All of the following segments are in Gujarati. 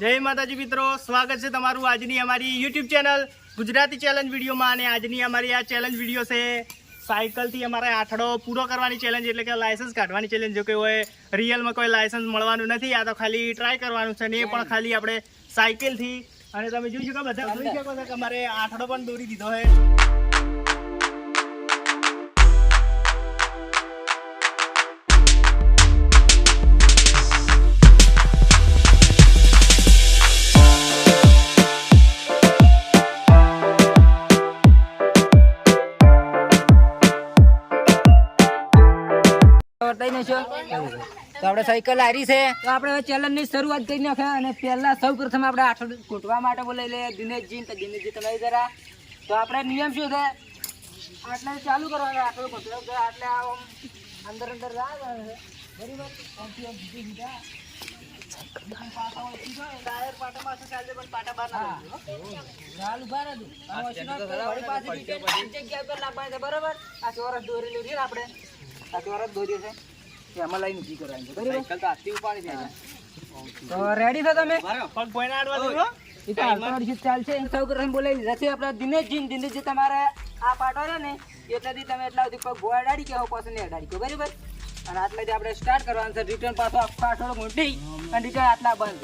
જય માતાજી મિત્રો, સ્વાગત છે તમારું આજની અમારી યુટ્યુબ ચેનલ ગુજરાતી ચેલેન્જ વિડીયોમાં અને આજની અમારી આ ચેલેન્જ વીડિયો છે સાયકલથી અમારે આઠડો પૂરો કરવાની ચેલેન્જ એટલે કે લાયસન્સ કાઢવાની ચેલેન્જ જો કે હોય રિયલમાં કોઈ લાયસન્સ મળવાનું નથી, આ તો ખાલી ટ્રાય કરવાનું છે ને એ પણ ખાલી આપણે સાયકલથી અને તમે જોઈ શકો બધા, જોઈ શકો છો કે અમારે આઠડો પણ દોરી દીધો છે. બતાવી છો? તો આપણે સાયકલ હારી છે. તો આપણે હવે challenge ની શરૂઆત કરી નાખે અને પહેલા સૌ પ્રથમ આપણે આઠ ઘૂંટવા માટે બોલાવી લઈએ. દિનેશજી તો દિનેશજી તમે જરા. તો આપણે નિયમ શું છે? આટલે ચાલુ કરવાનું આટલું ઘૂંટવું છે આટલે આમ અંદર અંદર બરાબર? બરાબર? આ ચોરસ દોરી લીધી આપણે. આ ચોરસ દોરી છે. કે આમાં લઈને ઊભી કરવાની છે. બરાબર? તો રેડી છો. તમે? પગ પોઈને આડવા દો એ તો હાલતો અડધી ચાલશે. એમ સૌ પ્રથમ બોલાવી લીધા છે આપણે દિનેશજી દિનેશજી તમારે આ પાટો છે ને એટલાથી તમે એટલા સુધી પગ ગોળ અડાડી કે પાછું નહીં અડાડી કે બરાબર? અને આટલાથી આપણે સ્ટાર્ટ કરવાનું છે. રિટર્ન પાછો આખો આઠોડો મોટી અને રિટર્ન આટલા બંધ.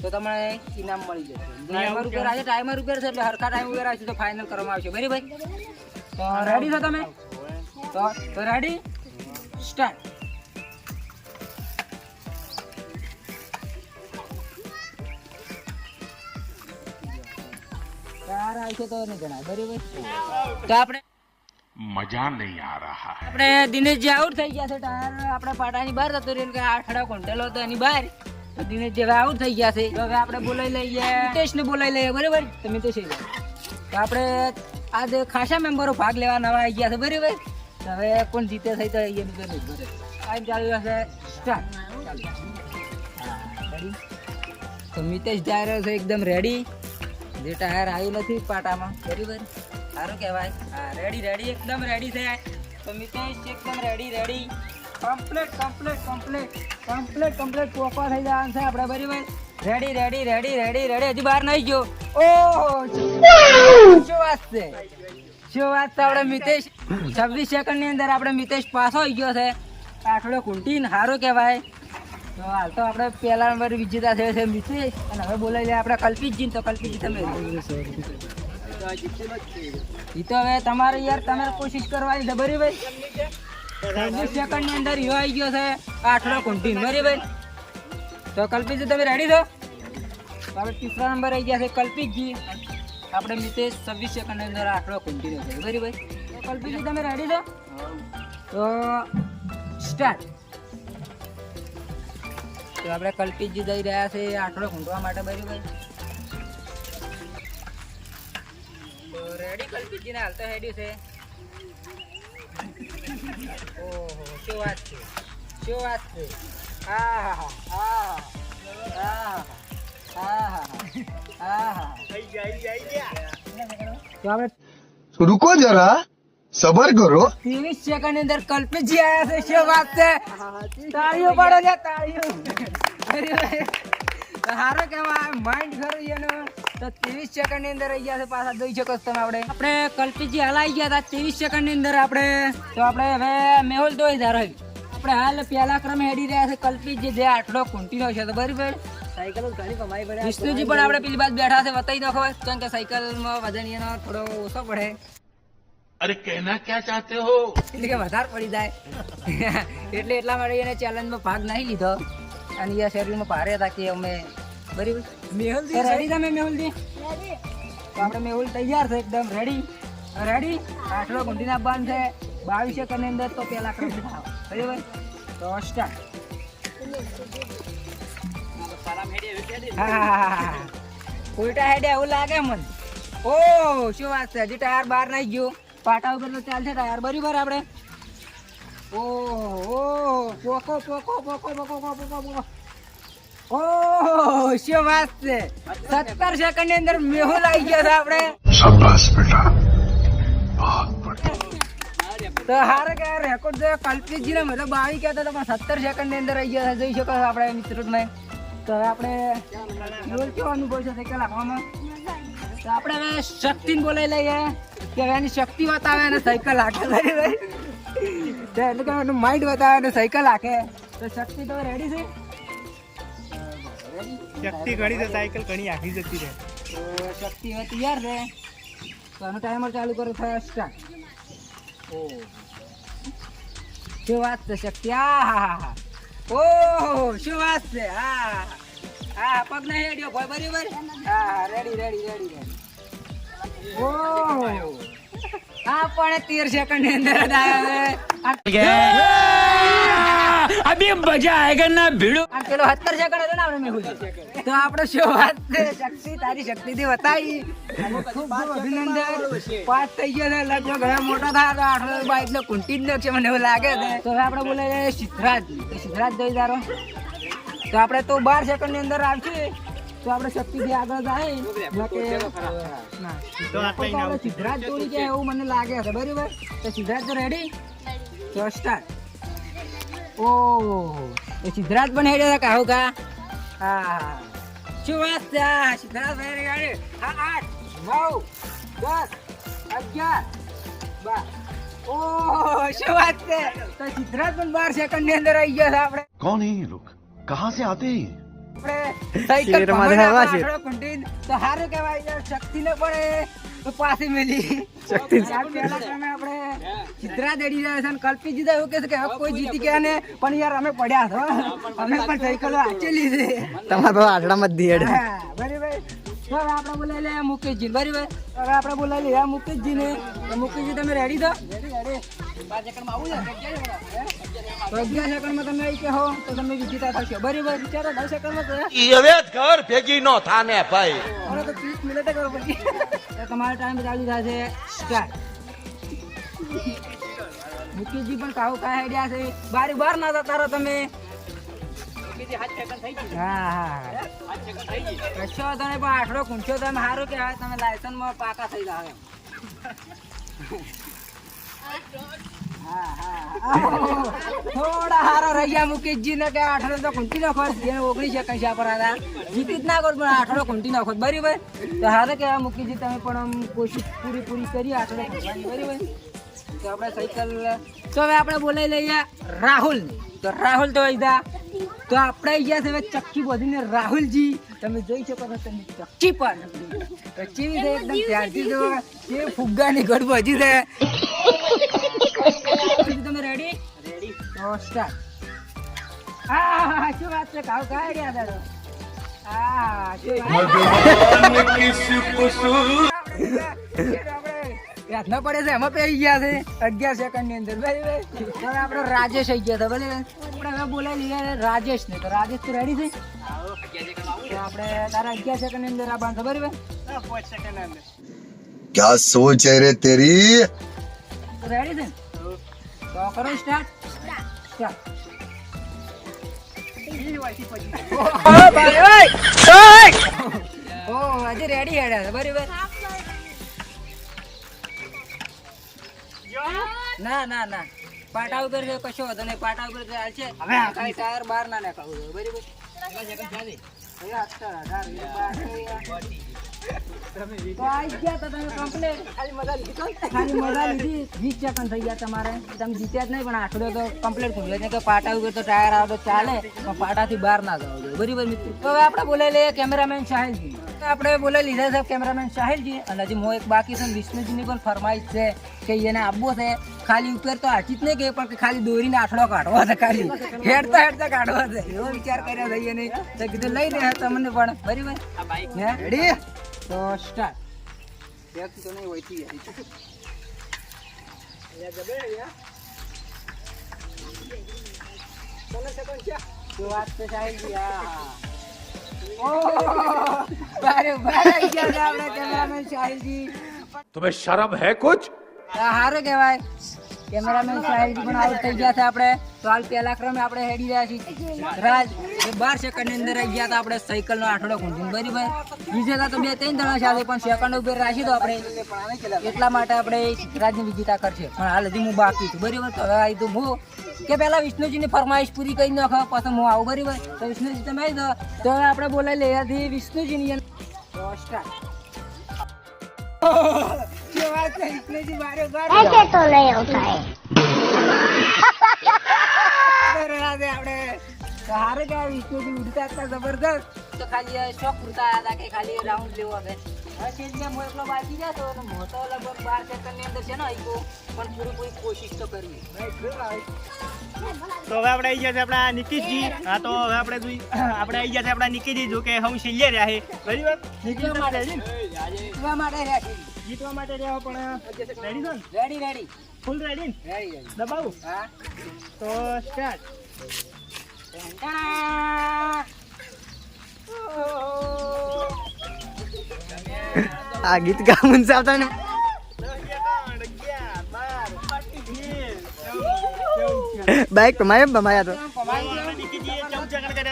તો તમને ઇનામ મળી જશે. ટાઈમર ઉપર આજે ટાઈમર ઉપર છે એટલે હરખા ટાઈમ ઉપર આવશે તો ફાઇનલ કરવામાં આવશે. બરાબર? તો રેડી છો તમે? તો તો રેડી સ્ટાર્ટ આપણે મજા નહીં આ રહા આપણે દિનેશજી આઉટ થઈ ગયા છે ટાયર આપણે પાટાની બહાર જતો રહ્યો કે આઠડા કોન્ટેલો હતો એની બહાર. દિનેશજી હવે આઉટ થઈ ગયા છે હવે આપણે બોલાવી લઈએ મિતેશને બોલાવી લઈએ બરાબર? તો મિતેશ તો આપણે આજે ખાસા મેમ્બરો ભાગ લેવા નવા આવી ગયા છે બરાબર? હવે કોણ જીતે થઈ તો એ બીજો નહીં ચાલુ હશે. સ્ટાર્ટ ચાલુ. તો મિતેશ ડાયરો છે એકદમ રેડી જે ટાયર આવ્યું નથી પાટામાં. બરાબર. સારું કહેવાય. હા રેડી રેડી એકદમ રેડી છે. તો મિતેશ એકદમ ready ready complete complete complete complete complete પોપા થઈ જવાનું છે આપણે બરાબર? Ready ready ready ready ready હજી બહાર નહીં ગયો. ઓહો શું વાત છે? શું વાત છે આપણે મિતેશ? છવ્વીસ સેકન્ડની અંદર આપણે મિતેશ પાસો આવી ગયો છે. આઠડો કુંટીન સારું કહેવાય. તો હાલ તો આપણે પહેલા નંબર વિજેતા થયો છે મિતેશ અને હવે બોલાવી લઈએ આપણે કલ્પિતજી તો કલ્પિતજી, તમે એ તો હવે તમારે યાર તમારે કોશિશ કરવાની છે, બરાબર? ભાઈ સેકન્ડની અંદર યો આવી ગયો છે આઠડો કુંઠી બરી ભાઈ તો કલ્પિતજી, તમે રેડી છો? હવે તીસરા નંબર આવી ગયા છે કલ્પિતજી. આપણે મિતેશ છવ્વીસ સેકન્ડની અંદર આઠડો કુંટી છે ભાઈ તો તમે રેડી છો? તો સ્ટાર્ટ તો આપણે કલ્પિતજી જઈ રહ્યા છે આટલો ખૂંટવા માટે બરાબર. તો રેડી કલ્પિતજીને હાલ તો હેડ્યું છે. ઓહો શું વાત છે? શું વાત છે? હા હા હા હા હા હા હા હા તો આપણે રૂકો જરા. સબર કરો. 30 સેકન્ડ અંદર કલ્પેજી આયા છે શું વાત છે? તાળીઓ પાડો જા તાળીઓ. હારો કેવા માઇન્ડ ખરું એનો? તો 23 સેકન્ડની અંદર આવી છે પાછા દઈ શકો તમે આપણે. આપણે કલ્પેજી હલાઈ ગયા હતા 23 સેકન્ડની અંદર આપણે. તો આપણે હવે મેહુલ દોઈ ધારો આપણે હાલ પહેલા ક્રમે હેડી રહ્યા છે કલ્પેજી જે આટલો કુંટીનો છે બરાબર. સાયકલ વિષ્ણુજી પણ આપણે પેલી બાજુ બેઠા છે બતાવી દો ખબર. કેમ કે સાયકલમાં વજન એનો થોડો ઓછો પડે. અરે કહેના ક્યાં ચાહતે હો? એટલે કે વધારે પડી જાય. એટલે એટલા માટે એને ચેલેન્જમાં ભાગ નહીં લીધો. અને એ શેરડીમાં ભારે હતા કે અમે બરાબર. મેહુલજી રેડી તમે મેહુલજી? તો આપણે મેહુલ તૈયાર છે એકદમ રેડી રેડી આઠડો ગુંડીના બાંધ છે. બાવીસ એક ની અંદર તો પેલા ક્રમ બરાબર? તો સ્ટાર્ટ હા ઉલટા હેડે એવું લાગે મને. ઓ શું વાત છે? હજી ટાયર બહાર નહીં ગયું. પાટા ઉપર તો ચાલશે યાર બરાબર આપણે? ઓહો પોકો પોકો પોકો પોકો પોકો પોકો ઓહો શું છે? સત્તર સેકન્ડ અંદર મેહુલ આવી ગયો છે આપણે. તો હાર કે રેકોર્ડ જો કલ્પિતજી ને મતલબ બાવી કહેતો હતો સત્તર સેકન્ડની અંદર આવી ગયો શકો છો આપણે મિત્રો તો હવે આપણે કેવો અનુભવ છે કે લાગવામાં તો આપણે હવે શક્તિને બોલાવી લઈએ. કે હવે એની શક્તિ બતાવે અને સાયકલ હાકે એટલે કે એનું માઇન્ડ બતાવે અને સાયકલ હાકે તો શક્તિ તો રેડી છે? શક્તિ ઘણી છે સાયકલ ઘણી આખી જતી રહે. તો શક્તિ હવે તૈયાર છે. તો આનો ટાઈમર ચાલુ કરો થયો સ્ટાર્ટ ઓ શું વાત છે શક્તિ? આ હા હા હા. ઓહો શું વાત છે? હા. હા પગ ના હેડ્યો ભાઈ બરાબર? હા રેડી રેડી રેડી રેડી ઓહો હા પણ તેર સેકન્ડની અંદર અભી મજા આયેગા ના ભીડો? પેલો 70 સેકન્ડ હતો ને આપણે મેં તો આપણે શું વાત શક્તિ તારી શક્તિ થી બતાવી ખૂબ ખૂબ અભિનંદન. પાસ થઈ ગયો છે લગભગ હવે મોટા થાય તો આઠસો બાઈક ને કુંટી જ નાખશે મને એવું લાગે છે. તો હવે આપણે બોલાવીએ સિદ્ધરાજ સિદ્ધરાજ જઈ તારો. તો આપણે તો બાર સેકન્ડની અંદર આવશે. તો આપણે શક્તિથી આગળ જાય. તો સિદ્ધરાજ ચોરી જાય એવું મને લાગે છે. બરાબર? તો સિદ્ધરાજ તો રેડી તો સ્ટાર્ટ ઓ એ સિદ્ધરાજ પણ હેડ્યો હતા કાહુ કા? હા શું વાત છે? સિદ્ધરાજ ભાઈ રેડી હા આઠ નવ દસ અગિયાર બાર. ઓ શું વાત છે? તો સિદ્ધરાજ પણ બાર સેકન્ડની અંદર આવી ગયા છે આપણે. કોણ એ લોકો कहाँ से आते हैं ये? આપણે સાયકલ શેરમાં ભમાઈને રહેવા આપણે છે. આંકડો કુંટીને તો હારું કહેવાય યાર શક્તિ ને પડે તો પાછી મેલી શક્તિ પહેલા તમે આપણે સિદ્ધરા દડી જાય છે અને કલ્પી જીધા એવું કહે છે કે હવે કોઈ જીતી ગયા ને પણ યાર અમે પડ્યા છો અમે પણ સાયકલો આચેલી છે તમારે તો આટલામાં જ દિયડ હા, બરાબર તો હવે આપણે બોલાવી લઈએ મુકેશજી. બરી હવે આપણે બોલાવી લઈએ મુકેશજી ને મુકેશજી તમે રેડી થો અગિયાર સેકન્ડમાં તમે કહો તો તમે વિજેતા થશો. બરાબર વિચારો દસ સેકન્ડમાં હવે ઘર ભેગી નો થાને ભાઈ. હવે તો ત્રીસ મિનિટે કરો પછી તમારો ટાઈમ ચાલુ થશે. સ્ટાર્ટ મુકેશજી પણ કાહુ કાંઈ આઈડિયા છે. બારી બાર ના જતા રહો તમે. હા હા કશો વાંધો નહીં પણ આઠડો કૂંચો તમે સારું કે તમે લાયસન્સમાં પાકા થઈ જાવ. થોડા હારો રહી ગયા મુકેશજી ને કે આઠડો તો કુંટી નાખો જેને ઓગણી સેકન્ડ છે પર જીતી જ ના કરો પણ આઠડો કુંટી નાખો બરાબર? તો હારે કે મુકેશજી તમે પણ આમ કોશિશ પૂરી પૂરી કરી આઠડો બરાબર? તો આપણે સાયકલ તો હવે આપણે બોલાવી લઈએ રાહુલ તો રાહુલ તો વૈદા તો આપણે ગયા છે હવે ચક્કી બોધીને રાહુલજી. તમે જોઈ શકો છો તમે ચક્કી પણ. તો કેવી છે એકદમ ત્યારથી જો કે ફુગ્ગાની ગઢ બધી છે. તમે રેડી રેડી તો સ્ટાર્ટ હા શું વાત છે? કાવ કાય રહ્યા હતા હા શું વાત રાતના પડે છે એમાં પડી ગયા છે અગિયાર સેકન્ડ ની અંદર બરાબર હવે આપણે રાજેશ આવી ગયા હતા બરાબર આપણે હવે બોલાવી લઈએ રાજેશ ને તો રાજેશ તું રેડી છે તો આપણે તારા અગિયાર સેકન્ડ ની અંદર આ બાંધો બરાબર પાંચ સેકન્ડ અંદર क्या सोच है रे तेरी તો રેડી છે ને? તો કરો સ્ટાર્ટ સ્ટાર્ટ ઓ આજે રેડી હેડ્યા છે બરાબર ના ના ના. પાટા ઉપર છે કશો વધુ નહીં. પાટા ઉપર ચાલશે હવે કાંઈ ટાયર બહાર ના નાખાવું જોઈએ, બરાબર? હવે અઢાર, અઢાર, વીસ, બાર, તો આઈ ગયા તો તમે complete. ખાલી મજા લીધી. તો? ખાલી મજા લીધી. વીસ સેકન્ડ થઈ ગયા તમારે. તમે જીત્યા જ નહીં પણ આઠડો તો કમ્પ્લીટ ખુલ્યો છે કે પાટા ઉપર તો ટાયર આવે તો ચાલે પણ પાટાથી બહાર ના જવું જોઈએ બરાબર મિત્રો? હવે આપણે બોલાવી લઈએ કેમેરામેન સાહેબ આપણે બોલાવી લીધા છે કેમેરામેન સાહિલજી અને હજી હું એક બાકી છે વિષ્ણુજીની પણ ફરમાઈશ છે કે એને આપવો છે. ખાલી ઉપર તો જ નહીં કે પણ ખાલી દોરીને આઠડો કાઢવો છે, ખાલી. હેડતા હેડતા કાઢવો છે. એવો વિચાર કર્યો છે એને. તો કીધું, લઈ દે તમને પણ. બરાબર? રેડી તો સ્ટાર્ટ એક તો નહીં હોય તી શું વાત છે સાહેબ હા. तुम्हें शर्म है कुछ આ હારું કહેવાય કેમેરામેન સાહેબ પણ આઉટ થઈ ગયા છે આપણે. તો હાલ પહેલા ક્રમે આપણે હેડી રહ્યા છીએ. રાજ, એ બાર સેકન્ડની અંદર આવી ગયા હતા આપણે સાયકલનો આઠડો ખૂંદીને બરાબર? વિજેતા તો બે ત્રણ જણા ચાલે પણ સેકન્ડ ઉપર રાખી દો આપણે. એટલા માટે આપણે રાજની વિજેતા કરશે. પણ હાલ હજી હું બાકી છું. બરાબર? તો હવે આવી તો હું. કે પહેલા વિષ્ણુજીની ફરમાઈશ પૂરી કરી નાખો, પછી હું આવું. બરાબર? તો વિષ્ણુજી તમે આવી દો. તો આપણે બોલાવી લઈએ. વિષ્ણુજી સ્ટાર્ટ શું વાત છે વિષ્ણુજી મારે બાર ऐसे तो नहीं होता है બરાબર છે આપણે સારે કે આ વિષ્ણુજી ઉડતા હતા જબરદસ્ત તો ખાલી આ શોખ પૂરતા આવ્યા હતા કે ખાલી રાઉન્ડ લેવો હવે હવે સ્ટેજમાં હું એકલો બાકી જતો અને હું તો લગભગ બાર સેકન્ડની અંદર છે ને આઈકો પણ પૂરી પૂરી કોશિશ તો કરવી તો હવે આપણે આવી ગયા છે આપણા નિકિતજી હા તો હવે આપણે જોઈ આપણે આવી ગયા છે આપણા નિકિતજી જો કે હું શિલ્ય રહ્યા છે બરાબર જીતવા માટે જીતવા માટે રેડી જીતવા માટે રહ્યા પણ રેડી છો ready ready full ready ready દબાવું હા તો સ્ટાર્ટ આ ગીત ગામન સાવતા ને બાઈક મારે બમાયા તો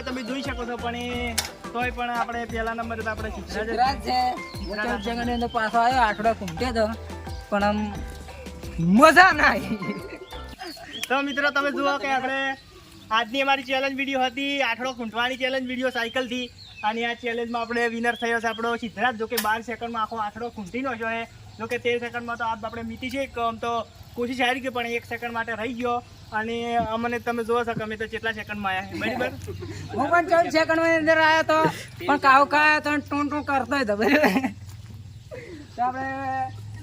તમે જોઈ શકો છો પણ તોય પણ આપણે પહેલા નંબર તો આપણે સિદ્ધરાજ છે. મોટા જંગને પાછો આવ્યો આઠડો કુંટે તો પણ આમ મજા ના તો મિત્રો તમે જુઓ કે આપણે આજની અમારી ચેલેન્જ વીડિયો હતી આઠડો ખૂંટવાની ચેલેન્જ વીડિયો સાયકલથી અને આ ચેલેન્જમાં આપણે વિનર થયો છે આપણો સિદ્ધરાજ જોકે બાર સેકન્ડમાં આખો આઠડો ખૂંટી નો છે જોકે તેર સેકન્ડમાં તો આપ આપણે મીતી છે આમ તો કોશિશ હારી ગઈ પણ એક સેકન્ડ માટે રહી ગયો. અને અમને તમે જોવો છો કે અમે તો કેટલા સેકન્ડમાં આવ્યા બરાબર? હું પણ ચૌદ સેકન્ડની અંદર આવ્યો તો પણ કાવ ખાયો તો ટૂન ટૂન કરતો હતો બરાબર? તો આપણે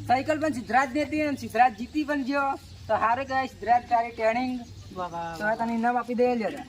સાયકલ પણ સિદ્ધરાજની હતી અને સિદ્ધરાજ જીતી પણ ગયો. તો હારે કહેવાય સિદ્ધરાજ તારી ટ્રેનિંગ તો તને ઇનામ આપી દે લ્યો